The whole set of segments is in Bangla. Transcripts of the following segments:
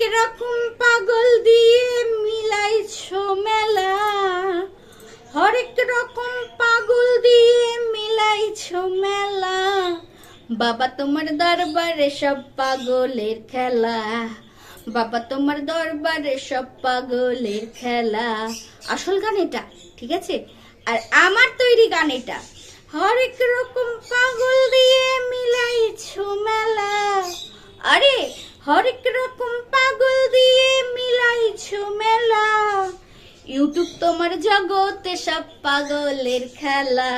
রকম পাগল দিয়ে মিলাইছো মেলা। হরেক রকম পাগল দিয়ে মিলাইছো মেলা। বাবা তোমার দরবারে সব পাগলের খেলা। বাবা তোমার দরবারে সব পাগলের খেলা। আসল গান এটা, ঠিক আছে? আর আমার তৈরি গান এটা। হরেক রকম পাগল দিয়ে মিলাইছো মেলা। আরে হরেক রকম পাগল দিয়ে মিলাইছো মেলা। ইউটিউব তোমার জগতে সব পাগলের খেলা।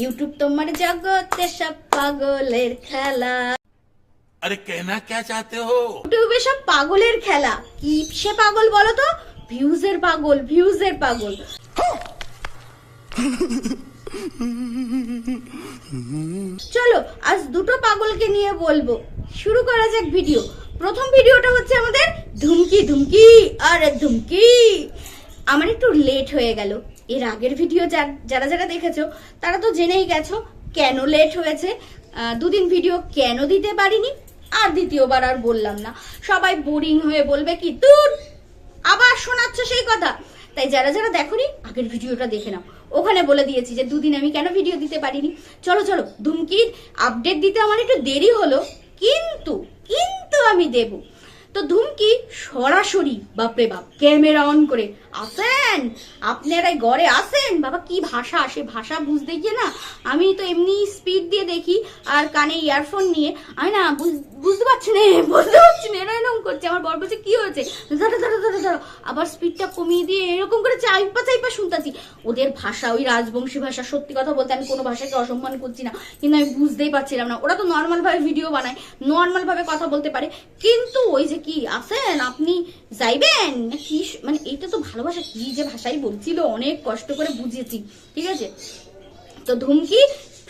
ইউটিউব তোমার জগতে সব পাগলের খেলা। আরে কেনা কে চাতে হো? ইউটিউবে সব পাগলের খেলা। কি সে পাগল বলো তো? ভিউজের পাগল ভিউজের পাগল। চলো, আজ দুটো পাগলকে নিয়ে বলব। শুরু করা যাক ভিডিও। প্রথম ভিডিওটা হচ্ছে আমাদের ধুমকি ধুমকি, আরে ধুমকি। আমার একটু লেট হয়ে গেল। এর আগের ভিডিও যারা যারা দেখেছ, তারা তো জেনেই গেছো কেন লেট হয়েছে। দুদিন ভিডিও কেন দিতে পারিনি? আর দ্বিতীয়বার আর বললাম না। সবাই বোরিং হয়ে বলবে কি তুই আবার শোনাচ্ছ সেই কথা? তাই যারা যারা দেখোনি, আগের ভিডিওটা দেখে নাও। ওখানে বলে দিয়েছি যে দুদিন আমি কেন ভিডিও দিতে পারিনি। চলো চলো, ধুমকির আপডেট দিতে আমার একটু দেরি হলো, কিন্তু কিন্তু আমি দেব। তো ধুমকি সরাসরি বাপরে বাপ, ক্যামেরা অন করে, আসেন আপনারাই গড়ে আসেন, বাবা কি ভাষা সে ভাষা বুঝতে গিয়ে না আমি তো এমনি স্পিড দিয়ে দেখি আর কানে ইয়ারফোন নিয়ে, আমি না বুঝ- বুঝতে পারছি না, বুঝতে পারছি না এরা এরকম করছে, আমার বর বলছে, কি হয়েছে? ধরো ধরো ধরো ধরো আবার স্পিডটা কমিয়ে দিয়ে এরকম করে চাইপা চাইপা শুনতাছি। ওদের ভাষা, ওই রাজবংশী ভাষা, সত্যি কথা বলতে আমি কোনো ভাষাকে অসম্মান করছি না, কিন্তু আমি বুঝতেই পারছিলাম না। ওরা তো নর্মালভাবে ভিডিও বানায় নর্মালভাবে কথা বলতে পারে, কিন্তু ওই যে কি? আসেন আপনি যাইবেন? কি মানে এইটা তো ভালোবাসা, কি যে ভাষাই বলছিল, অনেক কষ্ট করে বুঝিয়েছি, ঠিক আছে? তো ধুমকি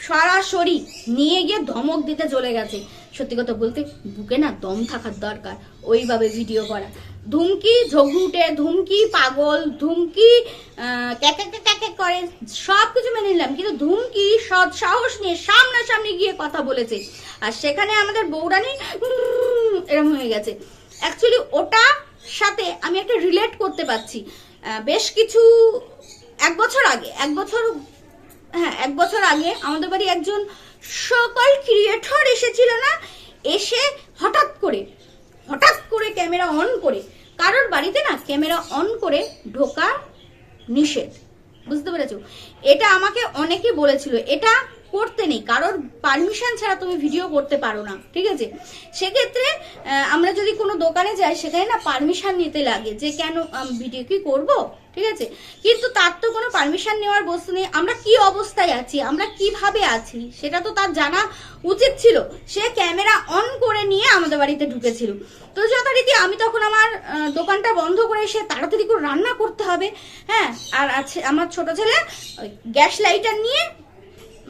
সরাসরি নিয়ে গিয়ে ধমক দিতে চলে গেছে। সত্যি কথা বলতে, বুকে না দম থাকার দরকার, ওইভাবে ভিডিও করা। ধুমকি ঝগড়ুটে, ধুমকি পাগল, ধুমকি করে সব কিছু মেনে নিলাম, কিন্তু ধুমকি সৎ সাহস নিয়ে সামনাসামনি গিয়ে কথা বলেছে। আর সেখানে আমাদের বৌরানি এরম হয়ে গেছে। অ্যাকচুয়ালি ওটা সাথে আমি একটা রিলেট করতে পারছি। বেশ কিছু, এক বছর আগে, এক বছর হ্যাঁ এক বছর আগে আমাদের বাড়ি একজন সকল ক্রিয়েটর এসেছিল না, এসে হঠাৎ করে হঠাৎ করে ক্যামেরা অন করে, কারোর বাড়িতে না ক্যামেরা অন করে ঢোকা নিষেধ। বুঝতে পেরেছ? এটা আমাকে অনেকে বলেছিল। এটা করতে নেই, কারোর পারমিশন ছাড়া তুমি ভিডিও করতে পারো না, ঠিক আছে? সেক্ষেত্রে আমরা যদি কোনো দোকানে যাই, সেখানে না পারমিশন নিতে লাগে যে কেন ভিডিও কি করব, ঠিক আছে? কিন্তু তার তো কোনো পারমিশন নেওয়ার বস্তু নেই। আমরা কি অবস্থায় আছি? আমরা কীভাবে আছি? সেটা তো তার জানা উচিত ছিল। সে ক্যামেরা অন করে নিয়ে আমাদের বাড়িতে ঢুকেছিল। তো যথারীতি আমি তখন আমার দোকানটা বন্ধ করে এসে তাড়াতাড়ি করে রান্না করতে হবে। হ্যাঁ আর আছে, আমার ছোট ছেলে গ্যাস লাইটার নিয়ে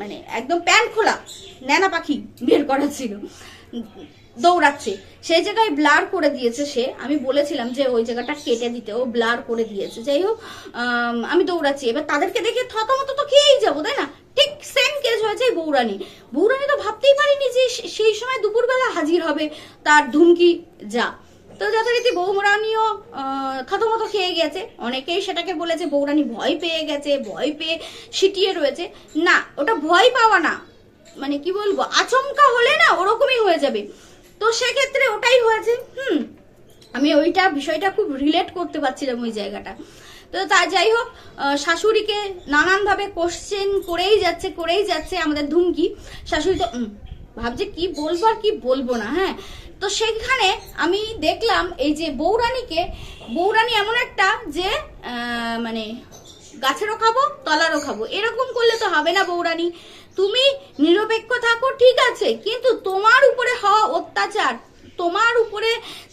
মানে একদম প্যান্ট খোলা নেনা পাখি বের করা ছিল। দৌড়াচ্ছে। সেই জায়গায় ব্লার করে দিয়েছে সে। আমি বলেছিলাম যে ওই জায়গাটা কেটে দিতে, ও ব্লার করে দিয়েছে। যাই হোক, আমি দৌড়াচ্ছি। এবার তাদেরকে দেখে থতমত তো খেয়েই যাব, তাই না? ঠিক সেম কেস হয়েছে বৌরানী। বৌরানী তো ভাবতেই পারিনি যে সেই সময় দুপুরবেলা হাজির হবে, তার ধুমকি যা। তো যথারীতি বৌরানীও থতমত খেয়ে গেছে। অনেকেই সেটাকে বলেছে, বৌরানী ভয় পেয়ে গেছে, ভয় পেয়ে সিটিয়ে রয়েছে। না, ওটা ভয় পাওয়া না। মানে কি বলব, আচমকা হলে না ওরকমই হয়ে যাবে। তো সেক্ষেত্রে ওটাই হয়েছে, হুম, আমি ওইটা বিষয়টা খুব রিলেট করতে পারছিলাম ওই জায়গাটা। তো তা যাই হোক শাশুড়িকে নানানভাবে কোশ্চেন করেই যাচ্ছে করেই যাচ্ছে আমাদের ধুমকি। শাশুড়ি তো ভাবছে কি বলব আর কি বলব না হ্যাঁ? তো সেখানে আমি দেখলাম এই যে বৌরানীকে, বৌরানী এমন একটা যে মানে গাছেরও খাব, তলারও খাব। এরকম করলে তো হবে না বৌরানী। তুমি নিরপেক্ষ থাকো, ঠিক আছে। কিন্তু তোমার উপরে হওয়া অত্যাচার তোমার উপরে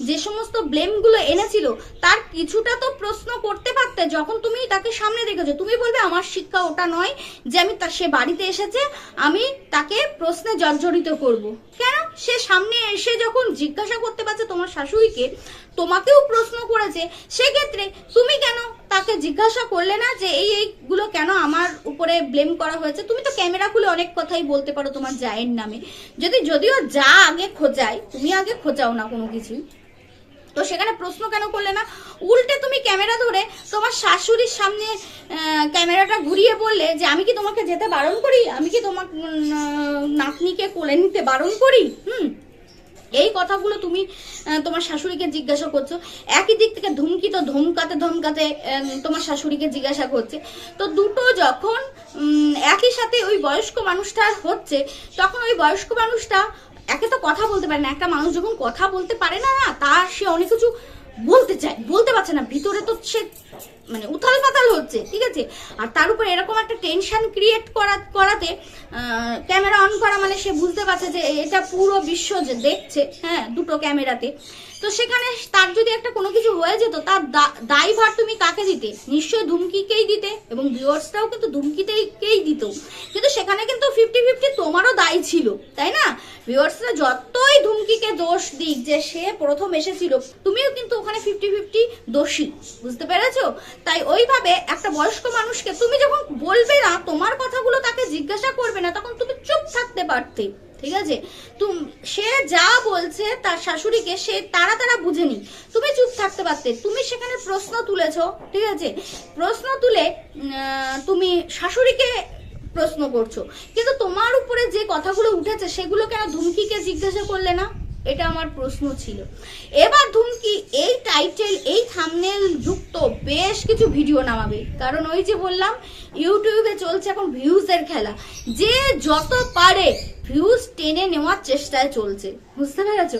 যে সমস্ত ব্লেমগুলো এনেছিল, তার কিছুটা তো প্রশ্ন করতে পারতে যখন তুমি তাকে সামনে দেখেছ। তুমি বলবে, আমার শিক্ষা ওটা নয় যে আমি সে বাড়িতে এসেছে, আমি তাকে প্রশ্নে জর্জরিত করব। কেন? সে সামনে এসে যখন জিজ্ঞাসা করতে পারছে তোমার শাশুড়িকে, তোমাকেও প্রশ্ন করেছে, সেক্ষেত্রে তুমি কেন তাকে জিজ্ঞাসা করলে না যে এই এইগুলো কেন আমার উপরে ব্লেম করা হয়েছে? তুমি তো ক্যামেরা খুলে অনেক কথাই বলতে পারো তোমার জায়ের নামে। যদি, যদিও যা আগে খোঁজায়, তুমি আগে খোঁজাও না কোনো কিছুই। তো সেখানে প্রশ্ন কেন করলে না? উল্টে তুমি ক্যামেরা ধরে তোমার শাশুড়ির সামনে ক্যামেরাটা ঘুরিয়ে বললে যে, আমি কি তোমাকে যেতে বারণ করি? আমি কি তোমার নাতনিকে কোলে নিতে বারণ করি? হুম। এই কথাগুলো তুমি তোমার শাশুড়িকে জিজ্ঞাসা করছ। একই দিক থেকে ধুমকি তো ধমকাতে ধমকাতে তোমার শাশুড়িকে জিজ্ঞাসা করছে। তো দুটো যখন একই সাথে ওই বয়স্ক মানুষটা হচ্ছে, তখন ওই বয়স্ক মানুষটা একে তো কথা বলতে পারে না। একটা মানুষ যখন কথা বলতে পারে না না তার সে অনেক কিছু বলতে চায়। বলতে পারছে না। ভিতরে তো সে মানে উথাল পাতাল হচ্ছে, ঠিক আছে? আর তার উপর এরকম একটা টেনশন ক্রিয়েট করা, করাতে ক্যামেরা অন করা মানে সে বুঝতে পারছে যে এটা পুরো বিশ্ব যে দেখছে হ্যাঁ দুটো ক্যামেরাতে তো সেখানে তার যদি একটা কোনো কিছু হয়ে যেত, তার দায়ভার তুমি কাকে দিতে? নিশ্চয়ই ধুমকিকেই দিতে, এবং ভিউয়ার্সরাও কিন্তু ধুমকিতেই দিত। কিন্তু সেখানে কিন্তু ফিফটি ফিফটি তোমারও দায় ছিল, তাই না? ভিউয়ার্সরা যতই ধুমকিকে দোষ দিক যে সে প্রথম এসেছিল, তুমিও কিন্তু ওখানে ফিফটি ফিফটি দোষী, বুঝতে পেরেছ? তাই ওইভাবে একটা বয়স্ক মানুষকে তুমি যখন বলবে না, তোমার কথাগুলো তাকে জিজ্ঞাসা করবে না, তখন তুমি চুপ থাকতে পারতে, ঠিক আছে? তুম, সে যা বলছে তার শাশুড়িকে সে তারা তারা বুঝেনি তুমি চুপ থাকতে পারতে। তুমি সেখানে প্রশ্ন তুলেছো, ঠিক আছে? প্রশ্ন তুলে তুমি শাশুড়িকে প্রশ্ন করছ। কিন্তু তোমার উপরে যে কথাগুলো উঠেছে সেগুলো কেন ধুমকিকে জিজ্ঞাসা করলে না? এটা আমার প্রশ্ন ছিল। এবার ধুমকি, এই টাইটেল এই থামনেল যুক্ত বেশ কিছু ভিডিও নামাবে। কারণ ওই যে বললাম ইউটিউবে চলছে এখন ভিউজের খেলা। যে যত পারে ভিউজ টেনে নেওয়ার চেষ্টায় চলছে। বুঝতে পেরেছ?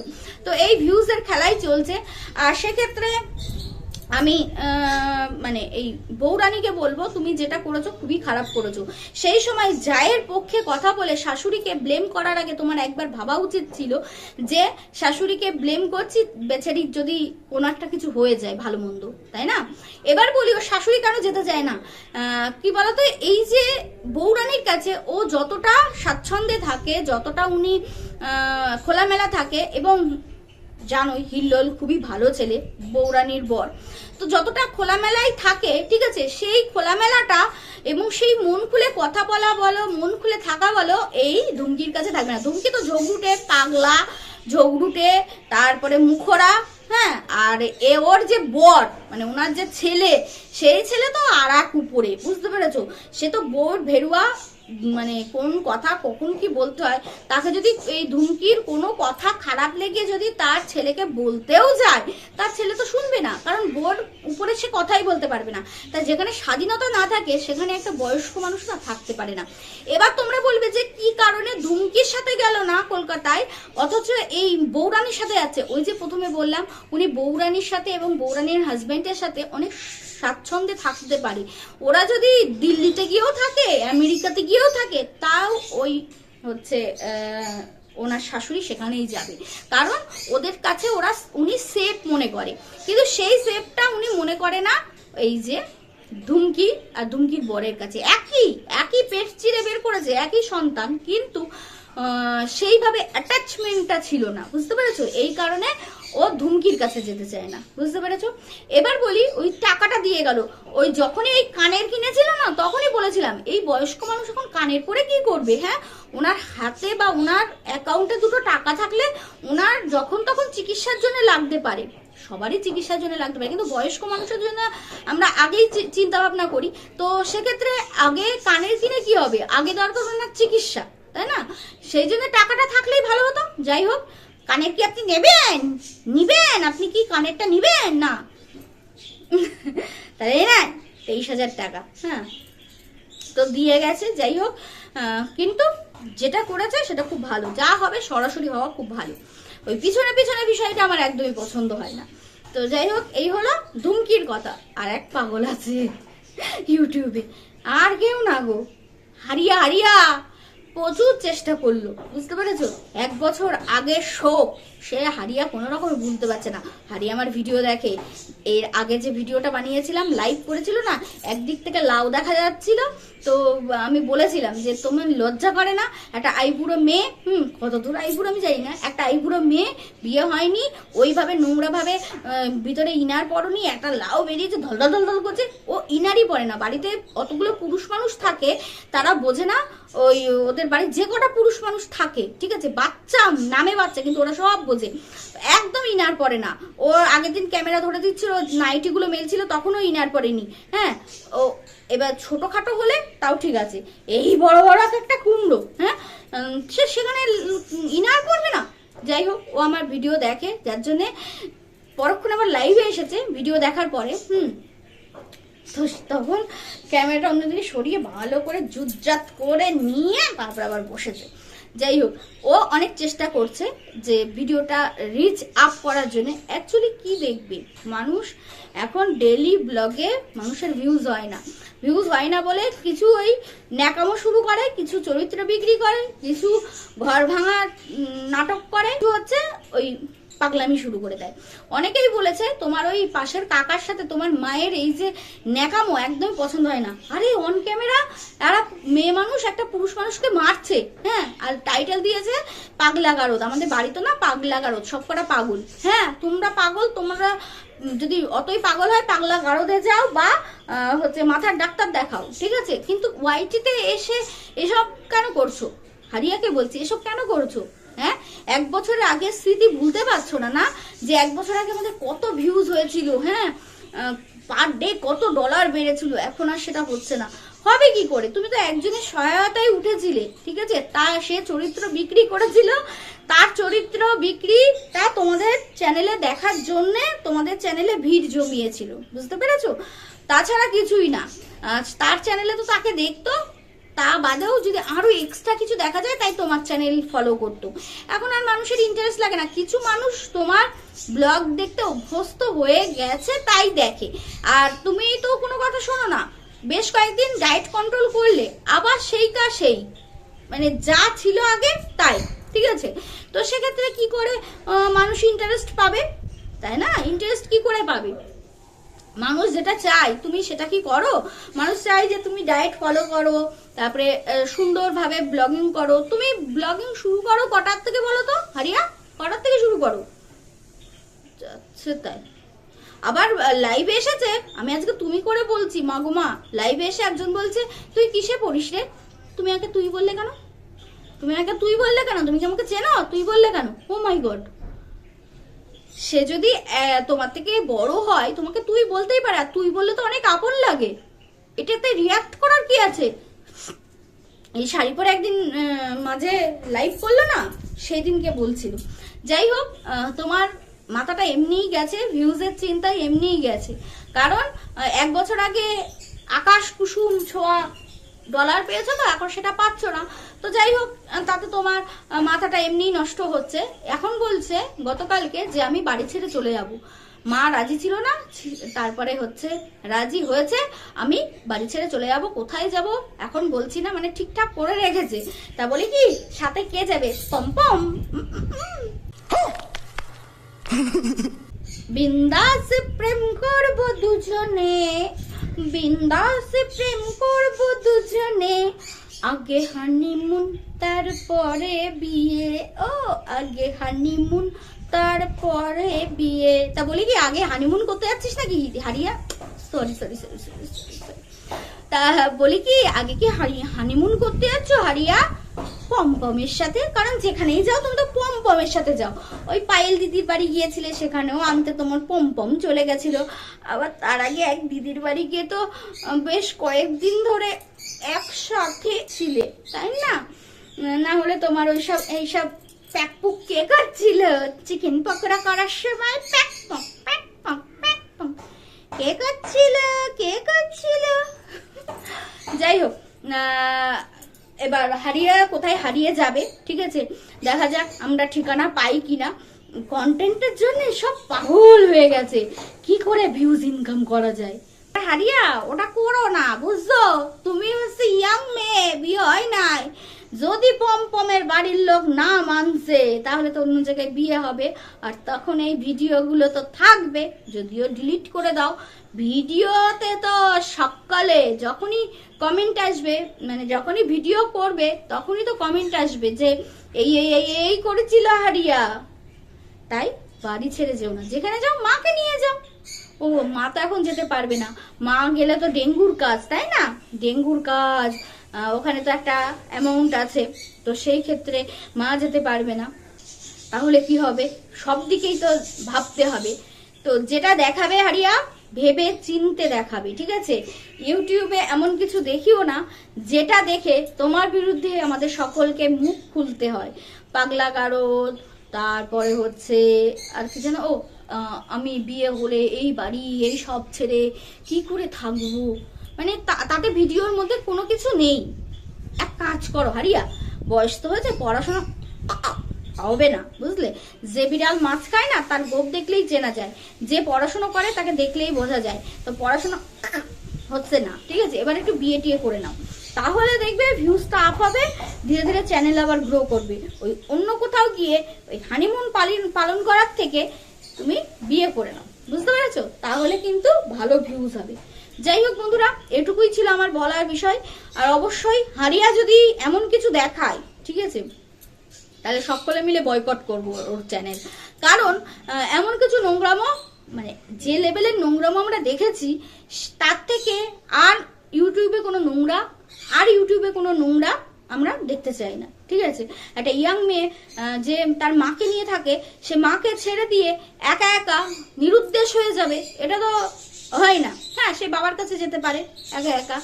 তো এই ভিউজের খেলাই চলছে। আর সেক্ষেত্রে আমি মানে এই বৌরানীকে বলব, তুমি যেটা করেছ খুবই খারাপ করেছ। সেই সময় জায়ের পক্ষে কথা বলে শাশুড়িকে ব্লেম করার আগে তোমার একবার ভাবা উচিত ছিল যে শাশুড়িকে ব্লেম করছি বেচারির যদি কোনো একটা কিছু হয়ে যায় ভালো মন্দ, তাই না? এবার বলি, ও শাশুড়ি কেন যেতে চায় না? কি বলতো, এই যে বৌরানীর কাছে ও যতটা স্বাচ্ছন্দ্যে থাকে, যতটা উনি খোলামেলা থাকে এবং জানোই, হিল্লোল খুবই ভালো ছেলে বৌরানীর বর। তো যতটা খোলামেলায় থাকে, ঠিক আছে, সেই খোলামেলাটা এবং সেই মন খুলে কথা বলা বলো, মন খুলে থাকা বলো, এই ধুমকির কাছে থাকবে না। ধুমকি তো ঝগড়ুটে, পাগলা, ঝগড়ুটে, তারপরে মুখরা হ্যাঁ আর এ ওর যে বর মানে ওনার যে ছেলে, সেই ছেলে তো আর এক উপরে, বুঝতে পেরেছ? সে তো বোর ভেরুয়া মানে কোন কথা কখন কি বলতে হয়, তাকে যদি এই ধুমকির কোনো কথা খারাপ লেগে যদি তার ছেলেকে বলতেও যায়, তার ছেলে তো শুনবে না, কারণ বোর উপরে সে কথাই বলতে পারবে না। তাই যেখানে স্বাধীনতা না থাকে, সেখানে একটা বয়স্ক মানুষ না থাকতে পারে না। এবার তোমরা বলবে যে কি কারণে ধুমকির সাথে গেল না কলকাতায়? অথচ এই বৌরানির সাথে আছে। ওই যে প্রথমে বললাম, উনি বৌরানির সাথে এবং বৌরানির হাজবেন্ডের সাথে অনেক স্বাচ্ছন্দ্যে থাকতে পারে। ওরা যদি দিল্লিতে গিয়েও থাকে, আমেরিকাতে গিয়েও থাকে, তাও ওই হচ্ছে ওনার শাশুড়ি সেখানেই যাবে। কারণ ওদের কাছে ওরা, উনি সেফ মনে করে। কিন্তু সেই সেফটা উনি মনে করে না, এই যে ধুমকি আর ধুমকির বরের কাছে। একই একই পেট চিরে বের করেছে, একই সন্তান। কিন্তু সেইভাবে অ্যাটাচমেন্টটা ছিল না, বুঝতে পেরেছ? এই কারণে ও ধুমকির কাছে যেতে চায় না, বুঝতে পেরেছ? এবার বলি, ওই টাকাটা দিয়ে গেল। ওই যখনই এই কানের কিনেছিল না, তখনই বলেছিলাম, এই বয়স্ক মানুষ এখন কানের পরে কি করবে হ্যাঁ? ওনার হাতে বা ওনার অ্যাকাউন্টে দুটো টাকা থাকলে ওনার যখন তখন চিকিৎসার জন্য লাগতে পারে। সবারই চিকিৎসার জন্য লাগতে পারে, কিন্তু বয়স্ক মানুষের জন্য আমরা আগেই চিন্তা ভাবনা করি। তো সেক্ষেত্রে আগে কানের কিনে কি হবে? আগে দরকার ওনার চিকিৎসা। তাই না? সেই জন্য টাকাটা থাকলেই ভালো হতো। যাই হোক, কানের কি আপনি নেবেন? নিবেন? আপনি কি কানেরটা নিবেন? না। তাই না তেইশ হাজার টাকা হ্যাঁ। তো দিয়ে গেছে, যাই হোক। কিন্তু যেটা করেছে সেটা খুব ভালো। যা হবে সরাসরি হওয়া খুব ভালো। ওই পিছনে পিছনে বিষয়টা আমার একদমই পছন্দ হয় না। তো যাই হোক, এই হলো ধুমকির কথা। আর এক পাগল আছে ইউটিউবে আর কেউ না গো। হারিয়া হারিয়া। প্রচুর চেষ্টা করল বুঝতে পেরেছ? এক বছর আগের শোক সে হারিয়া কোনো রকম ভুলতে পারছে না। হারিয়া আমার ভিডিও দেখে। এর আগে যে ভিডিওটা বানিয়েছিলাম লাইভ করেছিল না, একদিক থেকে লাউ দেখা যাচ্ছিল। তো আমি বলেছিলাম যে, তোমার লজ্জা করে না, একটা আইবুড়ো মেয়ে, হুম কত দূর আইবুড়ো আমি জানি না, একটা আইবুড়ো মেয়ে বিয়ে হয়নি, ওইভাবে নোংরাভাবে ভিতরে ইনার পরনি, একটা লাউ বেরিয়েছে ধলদল ধলদল করছে, ও ইনারই পরে না। বাড়িতে অতগুলো পুরুষ মানুষ থাকে, তারা বোঝে না, ওই ওদের বাড়ির যে কটা পুরুষ মানুষ থাকে, ঠিক আছে, বাচ্চা, নামে বাচ্চা, কিন্তু ওরা সব পোজে একদম ইনার পরে না। ও আগের দিন ক্যামেরা ধরে দিচ্ছিল, নাইটিগুলো মেলছিল তখনও ইনার পরেনি। হ্যাঁ ও এবার ছোটখাটো হলে তাও ঠিক আছে। এই বড় বড় একটা কুমড়ো হ্যাঁ? সে সেখানে ইনার পড়বে না। যাই হোক, ও আমার ভিডিও দেখে, যার জন্যে পরক্ষণ আবার লাইভে এসেছে, ভিডিও দেখার পরে, হুম। তো তখন ক্যামেরাটা অন্যদিকে সরিয়ে ভালো করে জুতজাত করে নিয়ে তারপর আবার বসেছে। যাই হোক, ও অনেক চেষ্টা করছে যে ভিডিওটা রিচ আপ করার জন্য। অ্যাকচুয়ালি কি দেখবে? মানুষ এখন ডেলি ব্লগে মানুষের ভিউজ হয় না। ভিউজ হয় না বলে কিছু ওই ন্যাকামো শুরু করে, কিছু চরিত্র বিক্রি করে, কিছু ঘর ভাঙা নাটক করে। হচ্ছে ওই পাগলামি শুরু করে দেয়। অনেকেই বলেছে, তোমার ওই পাশের কাকার সাথে তোমার মায়ের এই যে ন্যাকামো একদমই পছন্দ হয় না। আরে অন ক্যামেরা এরা মেয়ে মানুষ, একটা পুরুষ মানুষকে মারছে। হ্যাঁ আর টাইটেল দিয়েছে পাগলা গারদ আমাদের বাড়ি তো না পাগলা গারদ সব কটা পাগল। হ্যাঁ তোমরা পাগল, তোমরা যদি অতই পাগল হয় পাগলা গারদে যাও বা হচ্ছে মাথার ডাক্তার দেখাও, ঠিক আছে? কিন্তু ওয়াইটিতে এসে এসব কেন করছ? হারিয়াকে বলছি, এসব কেন করছ? হ্যাঁ? এক বছরের আগে স্মৃতি ভুলতে পারছ না না? যে এক বছর আগে আমাদের কত ভিউজ হয়েছিল হ্যাঁ? পার ডে কত ডলার বেড়েছিল, এখন আর সেটা হচ্ছে না। হবে কি করে? তুমি তো একজনের সহায়তায় উঠেছিলে, ঠিক আছে? তা সে চরিত্র বিক্রি করেছিল, তার চরিত্র বিক্রিটা তোমাদের চ্যানেলে দেখার জন্য তোমাদের চ্যানেলে ভিড় জমিয়েছিল, বুঝতে পেরেছ? তাছাড়া কিছুই না। তার চ্যানেলে তো তাকে দেখতো তা বাদেও যদি আরও এক্সট্রা কিছু দেখা যায়, তাই তোমার চ্যানেল ফলো করতো। এখন আর মানুষের ইন্টারেস্ট লাগে না। কিছু মানুষ তোমার ব্লগ দেখতে অভ্যস্ত হয়ে গেছে, তাই দেখে। আর তুমি তো কোনো কথা শোনো না। বেশ কয়েকদিন ডায়েট কন্ট্রোল করলে, আবার সেই কা সেই। মানে যা ছিল আগে, তাই, ঠিক আছে? তো সেক্ষেত্রে কি করে মানুষ ইন্টারেস্ট পাবে? তাই না? ইন্টারেস্ট কি করে পাবে? মানুষ যেটা চায়, তুমি সেটা কি করো? মানুষ চায় যে তুমি ডায়েট ফলো করো, তারপরে সুন্দরভাবে ব্লগিং করো। তুমি ব্লগিং শুরু করো কটার থেকে বলো তো, হারিয়া? কটার থেকে শুরু করো? তাই। আবার লাইভে এসেছে, আমি আজকে তুমি করে বলছি মাগুমা লাইভে এসে একজন বলছে, তুই কিসে পড়িস রে? তুমি আগে তুই বললে কেন? তুমি আগে তুই বললে কেন? তুমি কি আমাকে চেনো? তুই বললে কেন? ও মাই গড সে যদি তোমার থেকে বড় হয়, তোমাকে তুই বলতেই পারে তুই বললে তো অনেক আপন লাগে। এটাতে রিয়াক্ট করার কি আছে? এই শাড়ি পরে একদিন মাঝে লাইভ করল না? সেই দিনকে বলছিল। যাই হোক তোমার মাথাটা এমনিই গেছে ভিউজের চিন্তায় এমনিই গেছে। কারণ এক বছর আগে আকাশ কুসুম ছোঁয়া ডলার পেয়েছ তো? এখন সেটা পাচ্ছ না। তো যাই হোক, তাতে তোমার মাথাটা এমনিই নষ্ট হচ্ছে। এখন বলছে গতকালকে যে আমি বাড়ি ছেড়ে চলে যাব। মা রাজি ছিল না তারপরে হচ্ছে রাজি হয়েছে, আমি বাড়ি ছেড়ে চলে যাব, কোথায় যাব এখন বলছি না মানে ঠিকঠাক করে রেখেছে। তা বলি কি, সাথে কে যাবে? পম্পম। বিন্দাস প্রেম করব দুজনে, বিন্দাস প্রেম করব দুজনে। আগে হানিমুন, তারপরে বিয়ে। ও, আগে হানিমুন, তারপরে বিয়ে। তা বলি কি, আগে হানিমুন করতে যাচ্ছিস নাকি, Hariya? Sorry sorry sorry sorry তা বলি কি, আগে কি হানিমুন করতে যাচ্ছ, হারিয়া? পমপমের সাথে, কারণ যেখানেই যাও তুমি তো পমপমের সাথে যাও। ওই পায়েল দিদির বাড়ি গিয়েছিলে সেখানেও আনতে তোমার পমপম চলে গেছিল। আবার তার আগে এক দিদির বাড়ি গিয়ে তো বেশ কয়েকদিন ধরে একসাথে ছিলে, তাই না? না হলে তোমার ওইসব, এইসব প্যাকপুক কে করছিল? চিকেন পকোড়া করার সময় প্যাক পক প্যাক পক প্যাক পক কে করছিল? কে করছিল? যাই হোক এবার হারিয়ে, কোথায় হারিয়ে যাবে, ঠিক আছে? দেখা যাক আমরা ঠিকানা পাই কিনা। কন্টেন্টের জন্য সব পাগল হয়ে গেছে। কি করে ভিউজ ইনকাম করা যায়? হারিয়া, ওটা করো না, বুঝছ? তুমি হচ্ছে ইয়াং মেয়ে, বিয়ে হয় নাই। যদি পমপমের বাড়ির লোক না মানছে, তাহলে তো অন্য জায়গায় বিয়ে হবে। আর তখন এই ভিডিওগুলো তো থাকবে, যদিও ডিলিট করে দাও। ভিডিওতে তো সকালে যখনই কমেন্ট আসবে মানে যখনই ভিডিও করবে, তখনই তো কমেন্ট আসবে যে, এই এই এই এই করেছিল হারিয়া। তাই বাড়ি ছেড়ে যেও না। যেখানে যাও, মাকে নিয়ে যাও। ও, মা তো এখন যেতে পারবে না। মা গেলে তো ডেঙ্গুর কাজ, তাই না? ডেঙ্গুর কাজ ওখানে তো একটা অ্যামাউন্ট আছে। তো সেই ক্ষেত্রে মা যেতে পারবে না। তাহলে কি হবে? সব দিকেই তো ভাবতে হবে। তো যেটা দেখাবে হারিয়া, ভেবে চিনতে দেখাবে, ঠিক আছে? ইউটিউবে এমন কিছু দেখিও না, যেটা দেখে তোমার বিরুদ্ধে আমাদের সকলকে মুখ খুলতে হয়। পাগলা গারদ, তারপরে হচ্ছে, আর কি যেন, ও আমি বিয়ে হলে এই বাড়ি, এই সব ছেড়ে কি করে থাকব? মানে তাতে ভিডিওর মধ্যে কোনো কিছু নেই। এক কাজ করো, হারিয়া। বয়স তো হয়েছে, পড়াশোনা হবে না, বুঝলে? যে বিড়াল মাছ খায় না, তার গোপ দেখলেই চেনা যায়। যে পড়াশোনা করে, তাকে দেখলেই বোঝা যায়। তো পড়াশোনা হচ্ছে না, ঠিক আছে? এবার একটু বিয়ে টিয়ে করে নাও। তাহলে দেখবে ভিউজটা আপ হবে, ধীরে ধীরে চ্যানেল আবার গ্রো করবে। ওই অন্য কোথাও গিয়ে ওই হানিমুন পালন পালন করার থেকে তুমি বিয়ে করে নাও। বুঝতে পেরেছ? তাহলে কিন্তু ভালো ভিউজ হবে। যাই হোক বন্ধুরা, এটুকুই ছিল আমার বলার বিষয়। আর অবশ্যই হারিয়া যদি এমন কিছু দেখায়, ঠিক আছে? তাহলে সকলে মিলে বয়কট করব ওর চ্যানেল কারণ এমন কিছু নোংরামো মানে যে লেভেলের নোংরামো আমরা দেখেছি, তার থেকে আর ইউটিউবে কোনো নোংরা, আর ইউটিউবে কোনো নোংরা আমরা দেখতে চাই না, ঠিক আছে? একটা ইয়াং মেয়ে যে তার মাকে নিয়ে থাকে, সে মাকে ছেড়ে দিয়ে একা একা নিরুদ্দেশ হয়ে যাবে, এটা তো হয় না। হ্যাঁ সে বাবার কাছে যেতে পারে, একা একা।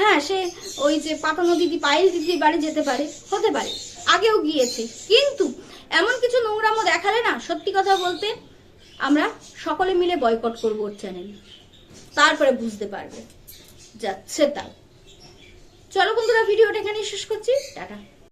হ্যাঁ সে ওই যে পাতানো দিদি, পায়েল দিদির বাড়ি যেতে পারে, হতে পারে, আগেও গিয়েছে। কিন্তু এমন কিছু নোংরামো দেখালে না, সত্যি কথা বলতে আমরা সকলে মিলে বয়কট করব ওর চ্যানেল তারপরে বুঝতে পারবে, যাচ্ছে তাই চলো বন্ধুরা ভিডিওটা এখানেই শেষ করছি। টাটা।